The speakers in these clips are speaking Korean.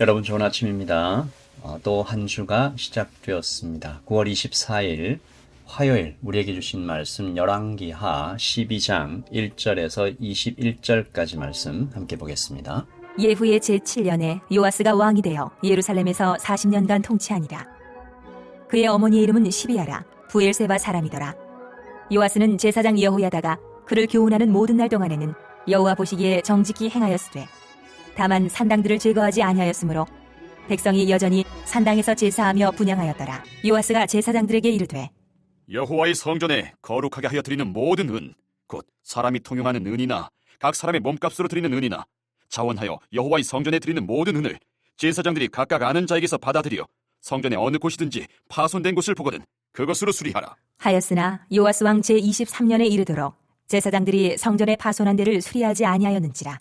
여러분 좋은 아침입니다. 어, 또한 주가 시작되었습니다. 9월 24일 화요일 우리에게 주신 말씀 열왕기하 12장 1절에서 21절까지 말씀 함께 보겠습니다. 예후의 제7년에 요아스가 왕이 되어 예루살렘에서 40년간 통치하니라. 그의 어머니의 이름은 시비아라 부엘세바 사람이더라. 요아스는 제사장 여호야다가 그를 교훈하는 모든 날 동안에는 여호와 보시기에 정직히 행하였으되 다만 산당들을 제거하지 아니하였으므로 백성이 여전히 산당에서 제사하며 분양하였더라. 요아스가 제사장들에게 이르되 여호와의 성전에 거룩하게 하여 드리는 모든 은, 곧 사람이 통용하는 은이나 각 사람의 몸값으로 드리는 은이나 자원하여 여호와의 성전에 드리는 모든 은을 제사장들이 각각 아는 자에게서 받아들여 성전의 어느 곳이든지 파손된 곳을 보거든 그것으로 수리하라. 하였으나 요아스 왕 제23년에 이르도록 제사장들이 성전의 파손한 데를 수리하지 아니하였는지라.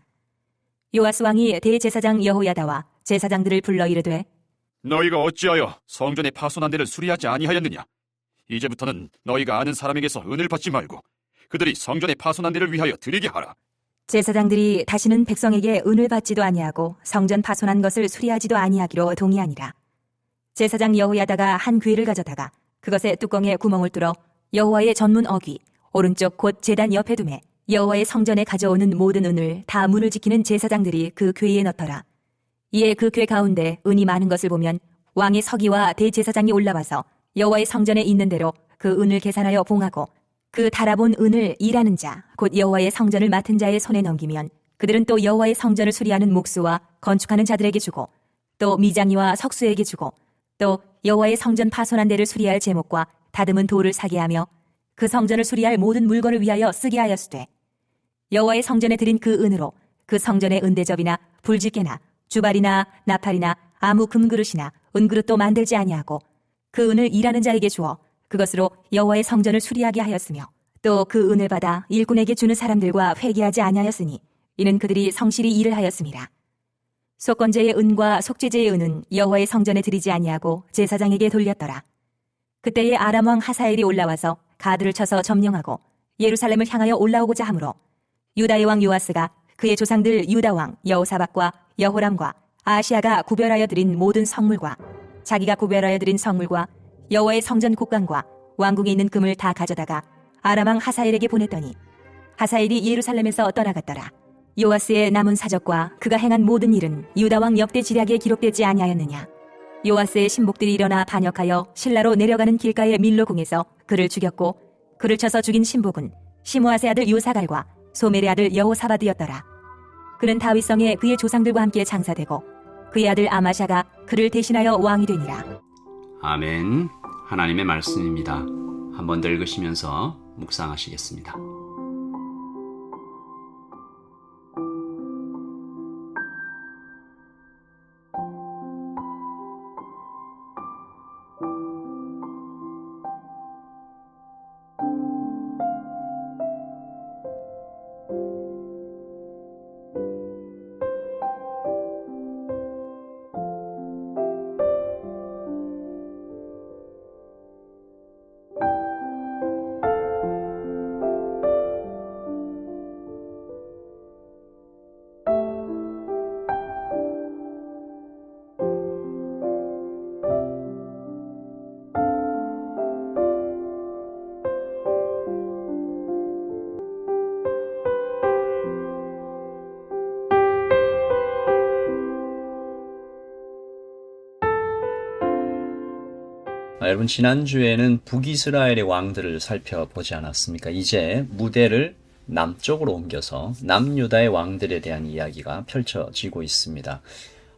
요아스 왕이 대제사장 여호야다와 제사장들을 불러 이르되 너희가 어찌하여 성전의 파손한 데를 수리하지 아니하였느냐? 이제부터는 너희가 아는 사람에게서 은을 받지 말고 그들이 성전의 파손한 데를 위하여 드리게 하라. 제사장들이 다시는 백성에게 은을 받지도 아니하고 성전 파손한 것을 수리하지도 아니하기로 동의하니라. 제사장 여호야다가 한 괴를 가져다가 그것의 뚜껑에 구멍을 뚫어 여호와의 전문 어귀 오른쪽 곧 제단 옆에 두매 여호와의 성전에 가져오는 모든 은을 다 문을 지키는 제사장들이 그 괴에 넣더라. 이에 그괴 가운데 은이 많은 것을 보면 왕의 서기와 대제사장이 올라와서 여호와의 성전에 있는 대로 그 은을 계산하여 봉하고 그 달아본 은을 일하는 자, 곧 여호와의 성전을 맡은 자의 손에 넘기면 그들은 또 여호와의 성전을 수리하는 목수와 건축하는 자들에게 주고 또 미장이와 석수에게 주고 또 여호와의 성전 파손한 데를 수리할 제목과 다듬은 돌을 사게 하며 그 성전을 수리할 모든 물건을 위하여 쓰게 하였으되 여호와의 성전에 드린 그 은으로 그 성전의 은대접이나 불집게나 주발이나 나팔이나 아무 금그릇이나 은그릇도 만들지 아니하고 그 은을 일하는 자에게 주어 그것으로 여호와의 성전을 수리하게 하였으며 또 그 은을 받아 일꾼에게 주는 사람들과 회개하지 아니하였으니 이는 그들이 성실히 일을 하였습니다. 속건제의 은과 속죄제의 은은 여호와의 성전에 드리지 아니하고 제사장에게 돌렸더라. 그때에 아람 왕 하사엘이 올라와서 가드를 쳐서 점령하고 예루살렘을 향하여 올라오고자 하므로 유다의 왕 요아스가 그의 조상들 유다 왕 여호사박과 여호람과 아시아가 구별하여 드린 모든 성물과 자기가 구별하여 드린 성물과 여호와의 성전 곡간과 왕궁에 있는 금을 다 가져다가 아람 왕 하사엘에게 보냈더니 하사엘이 예루살렘에서 떠나갔더라. 요아스의 남은 사적과 그가 행한 모든 일은 유다 왕 역대 지략에 기록되지 아니하였느냐. 요아스의 신복들이 일어나 반역하여 신라로 내려가는 길가의 밀로궁에서 그를 죽였고 그를 쳐서 죽인 신복은 시므아세 아들 요사갈과 소멜의 아들 여호사바드였더라. 그는 다윗성에 그의 조상들과 함께 장사되고 그의 아들 아마샤가 그를 대신하여 왕이 되니라. 아멘. 하나님의 말씀입니다. 한번 더 읽으시면서 묵상하시겠습니다. 아, 여러분 지난주에는 북이스라엘의 왕들을 살펴보지 않았습니까? 이제 무대를 남쪽으로 옮겨서 남유다의 왕들에 대한 이야기가 펼쳐지고 있습니다.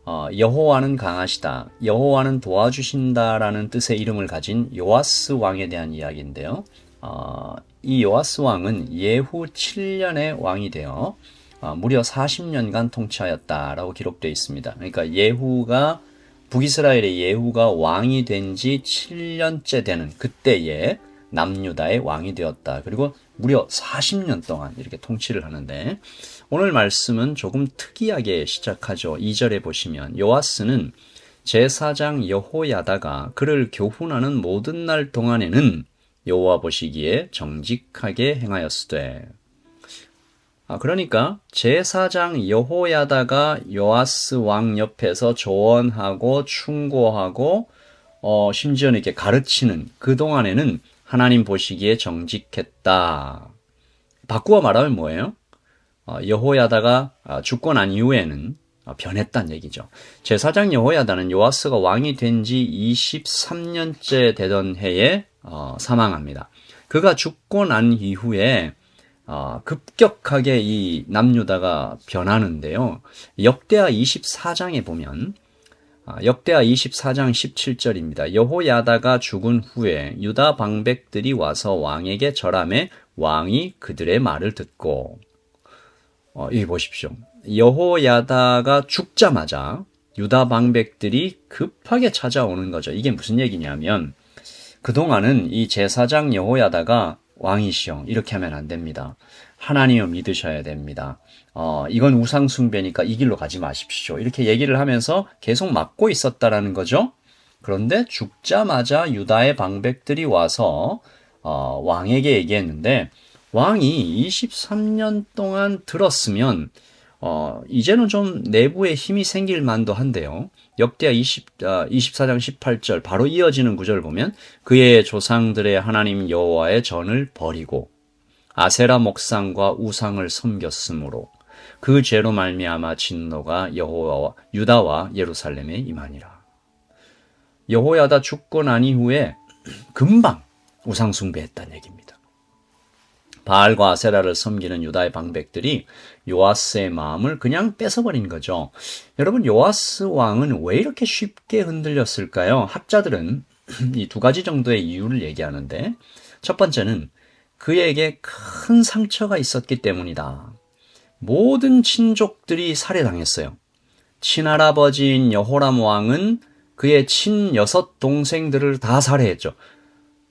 어, 여호와는 강하시다, 여호와는 도와주신다라는 뜻의 이름을 가진 요아스 왕에 대한 이야기인데요. 어, 이 요아스 왕은 예후 7년의 왕이 되어 어, 무려 40년간 통치하였다라고 기록되어 있습니다. 그러니까 예후가 북이스라엘의 예후가 왕이 된 지 7년째 되는 그때에 남유다의 왕이 되었다. 그리고 무려 40년 동안 이렇게 통치를 하는데 오늘 말씀은 조금 특이하게 시작하죠. 2절에 보시면 요아스는 제사장 여호야다가 그를 교훈하는 모든 날 동안에는 여호와 보시기에 정직하게 행하였으되 아, 그러니까 제사장 여호야다가 요아스 왕 옆에서 조언하고 충고하고 어, 심지어는 이렇게 가르치는 그 동안에는 하나님 보시기에 정직했다. 바꾸어 말하면 뭐예요? 어, 여호야다가 아, 죽고 난 이후에는 어, 변했다는 얘기죠. 제사장 여호야다는 요아스가 왕이 된 지 23년째 되던 해에 어, 사망합니다. 그가 죽고 난 이후에 어, 급격하게 이 남유다가 변하는데요. 역대하 24장에 보면 아, 역대하 24장 17절입니다. 여호야다가 죽은 후에 유다 방백들이 와서 왕에게 절함해 왕이 그들의 말을 듣고 어, 여기 보십시오. 여호야다가 죽자마자 유다 방백들이 급하게 찾아오는 거죠. 이게 무슨 얘기냐면 그동안은 이 제사장 여호야다가 왕이시여 이렇게 하면 안 됩니다. 하나님을 믿으셔야 됩니다. 어, 이건 우상 숭배니까 이 길로 가지 마십시오. 이렇게 얘기를 하면서 계속 막고 있었다라는 거죠. 그런데 죽자마자 유다의 방백들이 와서 어, 왕에게 얘기했는데 왕이 23년 동안 들었으면 어, 이제는 좀 내부에 힘이 생길 만도 한데요. 역대하 20, 아, 24장 18절 바로 이어지는 구절을 보면 그의 조상들의 하나님 여호와의 전을 버리고 아세라 목상과 우상을 섬겼으므로 그 죄로 말미암아 진노가 여호와와 유다와 예루살렘에 임하니라. 여호야다 죽고 난 이후에 금방 우상 숭배했다는 얘기입니다. 바알과 아세라를 섬기는 유다의 방백들이 요아스의 마음을 그냥 뺏어버린 거죠. 여러분 요아스 왕은 왜 이렇게 쉽게 흔들렸을까요? 학자들은 이 두 가지 정도의 이유를 얘기하는데 첫 번째는 그에게 큰 상처가 있었기 때문이다. 모든 친족들이 살해당했어요. 친할아버지인 여호람 왕은 그의 친 여섯 동생들을 다 살해했죠.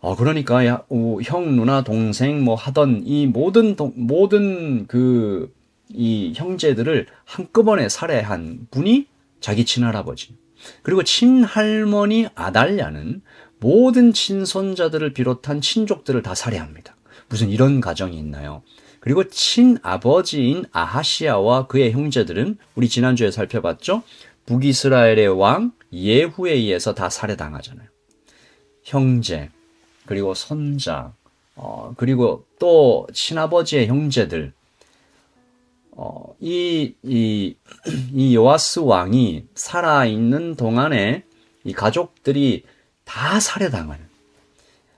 어, 그러니까, 야, 오, 형, 누나, 동생, 뭐 하던 이 모든, 동, 모든 그, 이 형제들을 한꺼번에 살해한 분이 자기 친할아버지. 그리고 친할머니 아달랴는 모든 친손자들을 비롯한 친족들을 다 살해합니다. 무슨 이런 가정이 있나요? 그리고 친아버지인 아하시아와 그의 형제들은 우리 지난주에 살펴봤죠? 북이스라엘의 왕 예후에 의해서 다 살해당하잖아요. 형제, 그리고 손자, 어, 그리고 또 친아버지의 형제들, 어, 이, 이, 이 요아스 왕이 살아있는 동안에 이 가족들이 다 살해당하는,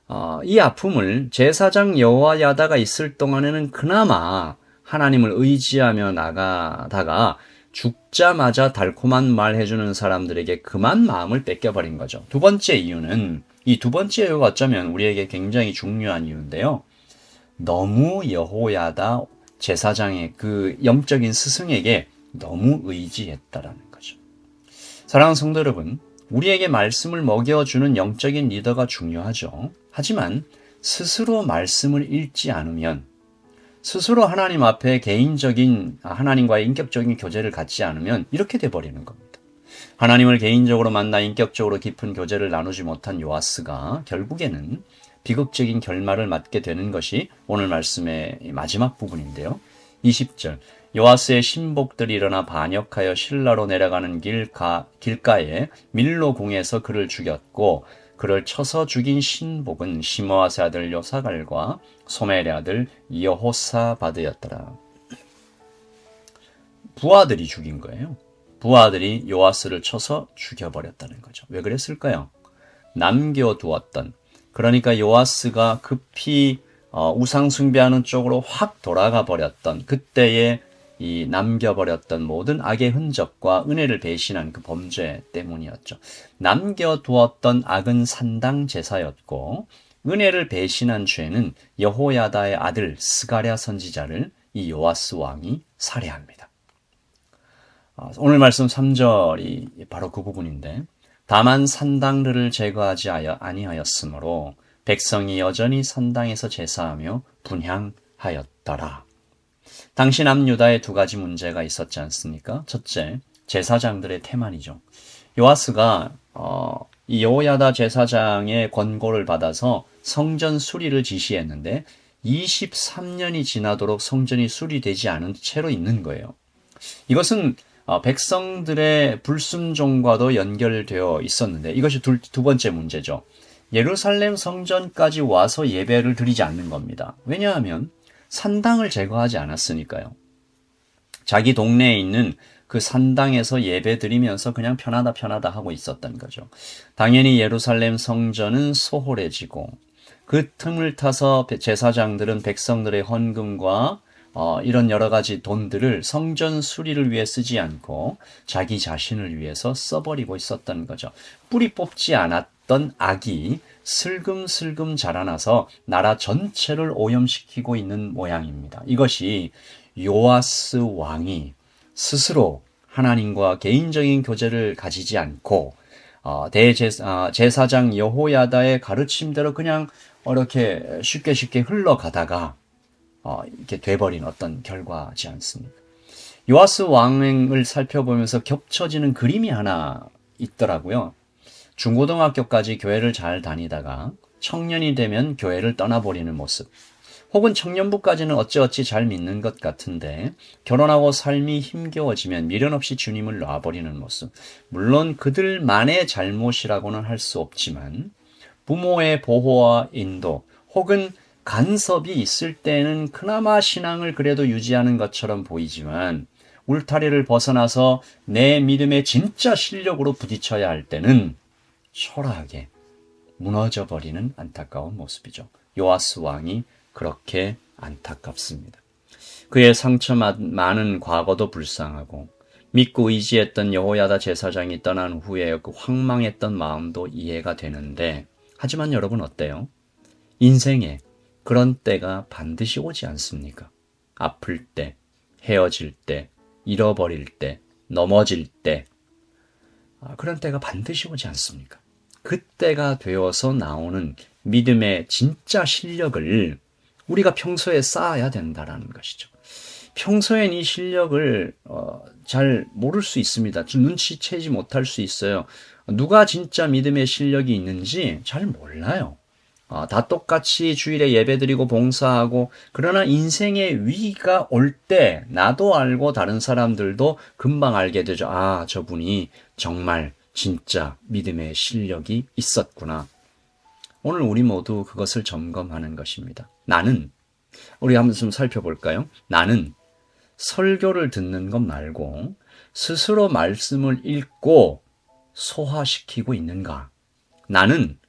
어, 이 아픔을 제사장 여호와야다가 있을 동안에는 그나마 하나님을 의지하며 나가다가 죽자마자 달콤한 말 해주는 사람들에게 그만 마음을 뺏겨버린 거죠. 두 번째 이유는 이 두 번째 이유가 어쩌면 우리에게 굉장히 중요한 이유인데요. 너무 여호야다 제사장의 그 영적인 스승에게 너무 의지했다라는 거죠. 사랑하는 성도 여러분, 우리에게 말씀을 먹여주는 영적인 리더가 중요하죠. 하지만 스스로 말씀을 읽지 않으면 스스로 하나님 앞에 개인적인 하나님과의 인격적인 교제를 갖지 않으면 이렇게 돼 버리는 겁니다. 하나님을 개인적으로 만나 인격적으로 깊은 교제를 나누지 못한 요아스가 결국에는 비극적인 결말을 맞게 되는 것이 오늘 말씀의 마지막 부분인데요. 20절 요아스의 신복들이 일어나 반역하여 신라로 내려가는 길가, 길가에 밀로 궁에서 그를 죽였고 그를 쳐서 죽인 신복은 시므아스 아들 요사갈과 소멜의 아들 여호사바드였더라. 부하들이 죽인 거예요. 부하들이 요아스를 쳐서 죽여버렸다는 거죠. 왜 그랬을까요? 남겨두었던 그러니까 요아스가 급히 어, 우상 숭배하는 쪽으로 확 돌아가 버렸던 그때의 이 남겨버렸던 모든 악의 흔적과 은혜를 배신한 그 범죄 때문이었죠. 남겨두었던 악은 산당 제사였고 은혜를 배신한 죄는 여호야다의 아들 스가랴 선지자를 이 요아스 왕이 살해합니다. 아, 오늘 말씀 3절이 바로 그 부분인데 다만 산당들을 제거하지 아니하였으므로 백성이 여전히 산당에서 제사하며 분향하였더라. 당시 남유다에 두 가지 문제가 있었지 않습니까? 첫째, 제사장들의 태만이죠. 요아스가 어, 이 여호야다 제사장의 권고를 받아서 성전 수리를 지시했는데 23년이 지나도록 성전이 수리되지 않은 채로 있는 거예요. 이것은 어, 백성들의 불순종과도 연결되어 있었는데 이것이 둘- 두 번째 문제죠. 예루살렘 성전까지 와서 예배를 드리지 않는 겁니다. 왜냐하면 산당을 제거하지 않았으니까요. 자기 동네에 있는 그 산당에서 예배 드리면서 그냥 편하다 편하다 하고 있었던 거죠. 당연히 예루살렘 성전은 소홀해지고 그 틈을 타서 제사장들은 백성들의 헌금과 어, 이런 여러 가지 돈들을 성전 수리를 위해 쓰지 않고 자기 자신을 위해서 써버리고 있었던 거죠. 뿌리 뽑지 않았던 악이 슬금슬금 자라나서 나라 전체를 오염시키고 있는 모양입니다. 이것이 요아스 왕이 스스로 하나님과 개인적인 교제를 가지지 않고 어, 대제사장 여호야다의 가르침대로 그냥 이렇게 쉽게 쉽게 흘러가다가 어, 이렇게 돼버린 어떤 결과지 않습니까? 요아스 왕을 살펴보면서 겹쳐지는 그림이 하나 있더라고요. 중고등학교까지 교회를 잘 다니다가 청년이 되면 교회를 떠나버리는 모습. 혹은 청년부까지는 어찌어찌 잘 믿는 것 같은데 결혼하고 삶이 힘겨워지면 미련 없이 주님을 놔버리는 모습. 물론 그들만의 잘못이라고는 할 수 없지만 부모의 보호와 인도 혹은 간섭이 있을 때는 그나마 신앙을 그래도 유지하는 것처럼 보이지만 울타리를 벗어나서 내 믿음의 진짜 실력으로 부딪혀야 할 때는 초라하게 무너져 버리는 안타까운 모습이죠. 요아스 왕이 그렇게 안타깝습니다. 그의 상처 많은 과거도 불쌍하고 믿고 의지했던 여호야다 제사장이 떠난 후에 그 황망했던 마음도 이해가 되는데 하지만 여러분 어때요? 인생에 그런 때가 반드시 오지 않습니까? 아플 때, 헤어질 때, 잃어버릴 때, 넘어질 때, 아, 그런 때가 반드시 오지 않습니까? 그때가 되어서 나오는 믿음의 진짜 실력을 우리가 평소에 쌓아야 된다라는 것이죠. 평소엔 이 실력을 어, 잘 모를 수 있습니다. 눈치채지 못할 수 있어요. 누가 진짜 믿음의 실력이 있는지 잘 몰라요. 어, 다 똑같이 주일에 예배드리고 봉사하고 그러나 인생의 위기가 올 때 나도 알고 다른 사람들도 금방 알게 되죠. 아, 저분이 정말 진짜 믿음의 실력이 있었구나. 오늘 우리 모두 그것을 점검하는 것입니다. 나는 우리 한번 좀 살펴볼까요? 나는 설교를 듣는 것 말고 스스로 말씀을 읽고 소화시키고 있는가? 나는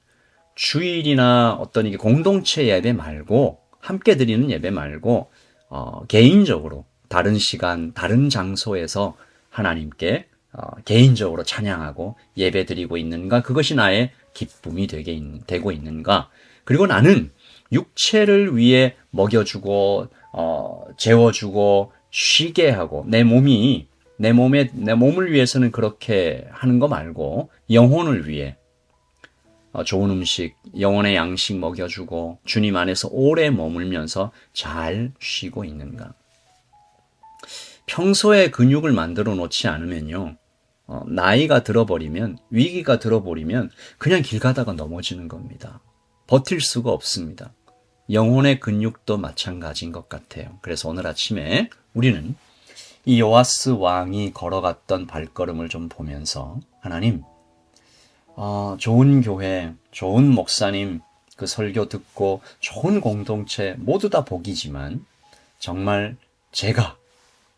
주일이나 어떤 이게 공동체 예배 말고 함께 드리는 예배 말고 어, 개인적으로 다른 시간, 다른 장소에서 하나님께 어, 개인적으로 찬양하고 예배 드리고 있는가? 그것이 나의 기쁨이 되게 있, 되고 있는가? 그리고 나는 육체를 위해 먹여주고 어, 재워주고 쉬게 하고 내 몸이 내 몸에 내 몸을 위해서는 그렇게 하는 거 말고 영혼을 위해 어, 좋은 음식, 영혼의 양식 먹여주고 주님 안에서 오래 머물면서 잘 쉬고 있는가? 평소에 근육을 만들어 놓지 않으면요. 어, 나이가 들어버리면 위기가 들어버리면 그냥 길 가다가 넘어지는 겁니다. 버틸 수가 없습니다. 영혼의 근육도 마찬가지인 것 같아요. 그래서 오늘 아침에 우리는 이 요아스 왕이 걸어갔던 발걸음을 좀 보면서 하나님 어, 좋은 교회, 좋은 목사님 그 설교 듣고 좋은 공동체 모두 다 복이지만 정말 제가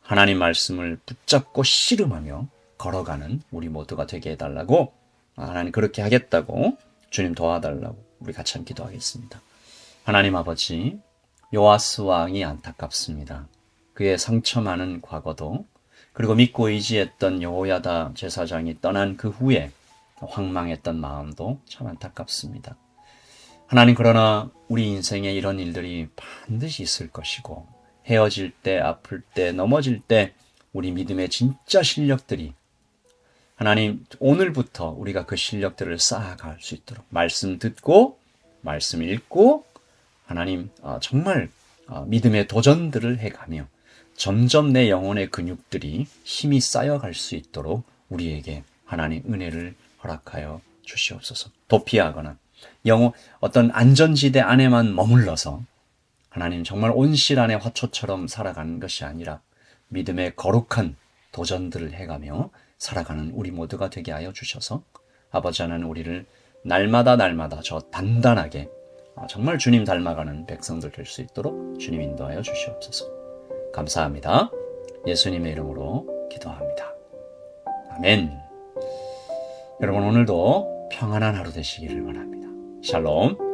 하나님 말씀을 붙잡고 씨름하며 걸어가는 우리 모두가 되게 해달라고 하나님 그렇게 하겠다고 주님 도와달라고 우리 같이 함께 기도하겠습니다. 하나님 아버지 요아스 왕이 안타깝습니다. 그의 상처 많은 과거도 그리고 믿고 의지했던 여호야다 제사장이 떠난 그 후에 황망했던 마음도 참 안타깝습니다. 하나님 그러나 우리 인생에 이런 일들이 반드시 있을 것이고 헤어질 때 아플 때 넘어질 때 우리 믿음의 진짜 실력들이 하나님 오늘부터 우리가 그 실력들을 쌓아갈 수 있도록 말씀 듣고 말씀 읽고 하나님 정말 믿음의 도전들을 해가며 점점 내 영혼의 근육들이 힘이 쌓여갈 수 있도록 우리에게 하나님 은혜를 허락하여 주시옵소서. 도피하거나 영어 어떤 안전지대 안에만 머물러서 하나님 정말 온실 안의 화초처럼 살아가는 것이 아니라 믿음의 거룩한 도전들을 해가며 살아가는 우리 모두가 되게 하여 주셔서 아버지 하나님 우리를 날마다 날마다 저 단단하게 아, 정말 주님 닮아가는 백성들 될 수 있도록 주님 인도하여 주시옵소서. 감사합니다. 예수님의 이름으로 기도합니다. 아멘. 여러분 오늘도 평안한 하루 되시기를 원합니다. 샬롬.